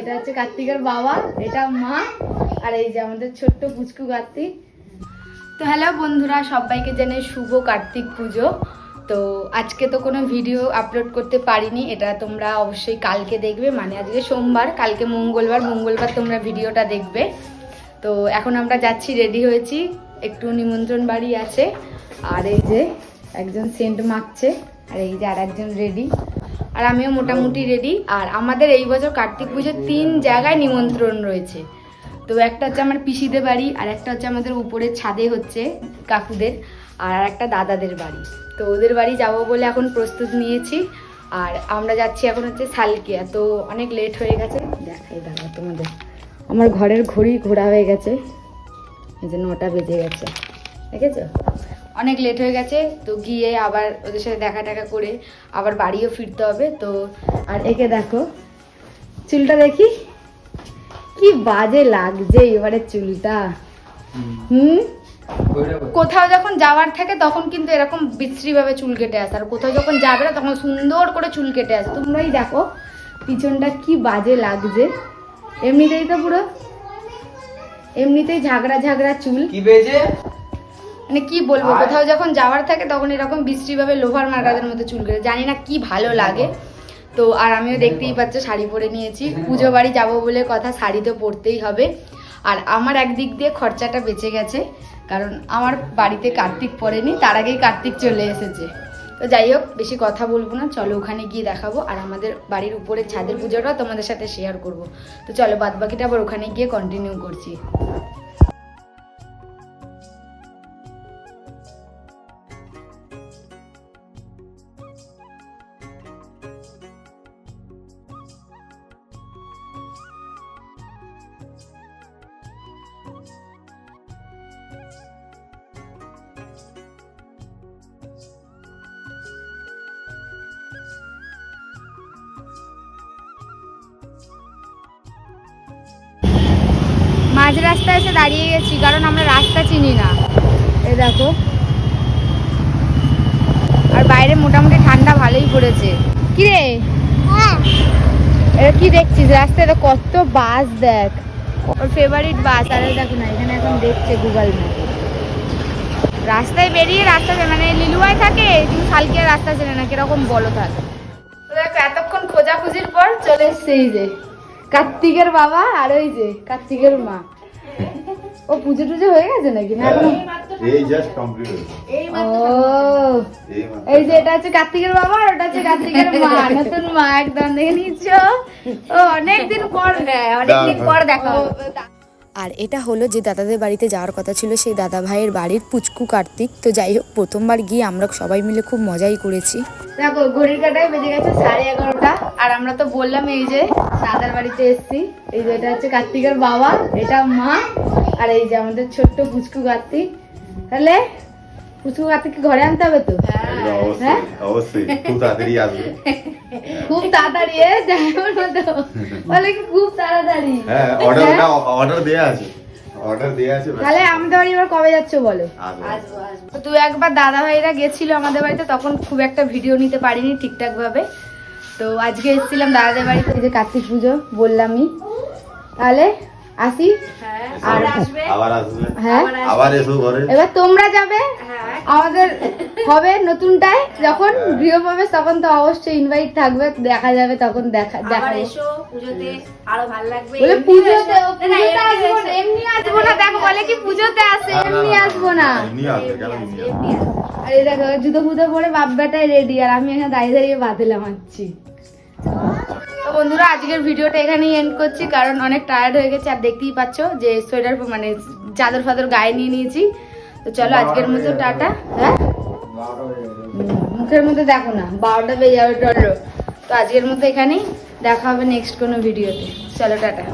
এটা হচ্ছে কার্তিকের বাবা, এটা মা, আর এই যে আমাদের ছোট্ট পুচকু কার্তিক। তো হ্যালো বন্ধুরা, সবাইকে জানাই শুভ কার্তিক পুজো। তো আজকে তো কোনো ভিডিও আপলোড করতে পারিনি, এটা তোমরা অবশ্যই কালকে দেখবে মানে আজকে সোমবার, কালকে মঙ্গলবার মঙ্গলবার তোমরা ভিডিওটা দেখবে। তো এখন আমরা যাচ্ছি রেডি হয়েছি, একটু নিমন্ত্রণ বাড়ি আছে, আর এই যে একজন সেন্ট মাখছে, আর এই যে আর একজন রেডি আর আমিও মোটামুটি রেডি আর আমাদের এই বছর কার্তিক পুজোর তিন জায়গায় নিমন্ত্রণ রয়েছে। তো একটা হচ্ছে আমার পিসিদের বাড়ি, আর একটা হচ্ছে আমাদের উপরে ছাদে হচ্ছে কাকুদের, আর একটা দাদাদের বাড়ি। তো ওদের বাড়ি যাব বলে এখন প্রস্তুত নিয়েছি। আর আমরা যাচ্ছি এখন হচ্ছে সালকিয়া তো অনেক লেট হয়ে গেছে। দেখাই দাদা তোমাদের। আমার ঘরের ঘড়ি ঘোরা হয়ে গেছে। এই যে নটা বেজে গেছে। দেখেছ? অনেক লেট হয়ে গেছে তো গিয়ে আবার ওদের সাথে দেখা টাকা করে আবার বাড়িও ফিরতে হবে তো আর একে দেখো চুলটা দেখি কি বাজে লাগছে এবারে চুলটা। হুম। কোথাও যখন যাওয়ার থাকে তখন কিন্তু এরকম বিশ্রীভাবে চুল কেটে আসে আর কোথাও যখন যাবে না তখন সুন্দর করে চুল কেটে আসে। তোমরাই দেখো পিছনটা কি বাজে লাগছে। এমনিতেই তো পুরো এমনিতেই ঝাগড়া ঝাগড়া চুল। কি পেয়েছে মানে কি বলব কোথাও যখন যাওয়ার থাকে তখন এরকম বিশ্রীভাবে লোহার মার্কাদের মতো চুল করে জানি না কি ভালো লাগে। তো আর আমিও দেখতেই পাচ্ছ শাড়ি পরে নিয়েছি। পুজো বাড়ি যাব বলে কথা শাড়ি তো পরতেই হবে। আর আমার একদিক দিয়ে খরচাটা বেঁচে গেছে কারণ আমার বাড়িতে কার্তিক পড়েনি তার আগেই কার্তিক চলে এসেছে। তো যাই হোক বেশি কথা বলব না চলো ওখানে গিয়ে দেখাবো। আর আমাদের বাড়ির উপরে ছাদের পুজোটা তোমাদের সাথে শেয়ার করব। তো চলো বাদ বাকিটা আবার ওখানে গিয়ে কন্টিনিউ করছি। মাঝ রাস্তায় এসে দাঁড়িয়ে গেছি কারণ আমরা রাস্তা চিনি না। এই দেখো। আর বাইরে মোটামুটি ঠান্ডা ভালোই পড়েছে। কি রে এটা কি দেখছিস? রাস্তায় তো কত বাস দেখ। ওর ফেভারিট বাস আর দেখো না এখানে এখন দেখছে গুগল ম্যাপ রাস্তায় বেরিয়ে রাস্তা মানে লিলুয়ায় থাকে কিন্তু সালকিয়া রাস্তা চেনে না কীরকম বলো থাকে তো দেখো এতক্ষণ খোঁজাখুঁজির পর চলে এসছে এই যে কার্তিকের বাবা আর ওই যে কার্তিকের মা। ও পুজো টুজো হয়ে গেছে নাকি? না এখনও? এই জাস্ট কমপ্লিট হয়েছে ও। এই এই যে এটা হচ্ছে কার্তিকের বাবা আর ওটা হচ্ছে কার্তিকের মা। নতুন মা একদম। দেখে নিচ্ছ? ও অনেকদিন পর হ্যাঁ, অনেকদিন পর দেখা হলো। আর এটা হলো যে দাদাদের বাড়িতে যাওয়ার কথা ছিল সেই দাদা ভাইয়ের বাড়ির পুচকু কার্তিক। তো যাই হোক প্রথমবার গিয়ে আমরা সবাই মিলে খুব মজাই করেছি। দেখো ঘড়ির কাটায় বেজে গেছে সাড়ে এগারোটা। আর আমরা তো বললাম এই যে দাদার বাড়িতে এসছি। এই যে এটা হচ্ছে কার্তিকের বাবা এটা মা আর এই যে আমাদের ছোট্ট পুচকু কার্তিক তাহলে পুচকু কার্তিককে ঘরে আনতে হবে তো? হ্যাঁ? অবশ্যই অবশ্যই। খুব তাড়াতাড়ি আসবে। খুব তাড়াতাড়ি এ যেমন মতো বলে কি খুব তাড়াতাড়ি? হ্যাঁ অর্ডারটা অর্ডার দেয়া আছে। অর্ডার দেয়া আছে তাহলে আমাদের বাড়ি এবার কবে যাচ্ছ বলো? তো দু একবার দাদা ভাইরা গেছিল আমাদের বাড়িতে তখন খুব একটা ভিডিও নিতে পারিনি ঠিকঠাক ভাবে তো আজকে এসেছিলাম দাদাদের বাড়িতে যে কার্তিক পুজো বললামই। তাহলে আসি? আর আবার আসবে। হ্যাঁ? আবার এসো ঘরে। এবার তোমরা যাবে? আমাদের হবে নতুনটায়। যখন গৃহপ্রবেশ তখন তো অবশ্যই ইনভাইট থাকবে দেখা যাবে তখন দেখা দেখা এসো পুজোতে আরও ভালো লাগবে। পুজোতে এমনি আসব না এমনি আসব না দেখো বলে কি পুজোতে আসে এমনি আসব না। এমনি আসবে কেন এমনি আসবে? এমনি আর দেখো জুতো ফুতো পরে বাপ বেটাই রেডি আর আমি এখানে দাঁড়িয়ে দাঁড়িয়ে বাতিলাম মারছি তো বন্ধুরা, আজকের ভিডিওটা এখানেই এন্ড করছি, কারণ অনেক টায়ার্ড হয়ে গেছে। আর দেখতেই পাচ্ছ যে সোয়েটার মানে চাদর ফাদর গায়ে নিয়ে নিয়েছি। তো চলো, আজকের মতো টাটা হ্যাঁ? মুখের মধ্যে দেখো না, বারোটা বেজে যাবে তো আজকের মতো এখানেই দেখা হবে নেক্সট কোনো ভিডিওতে চলো, টাটা।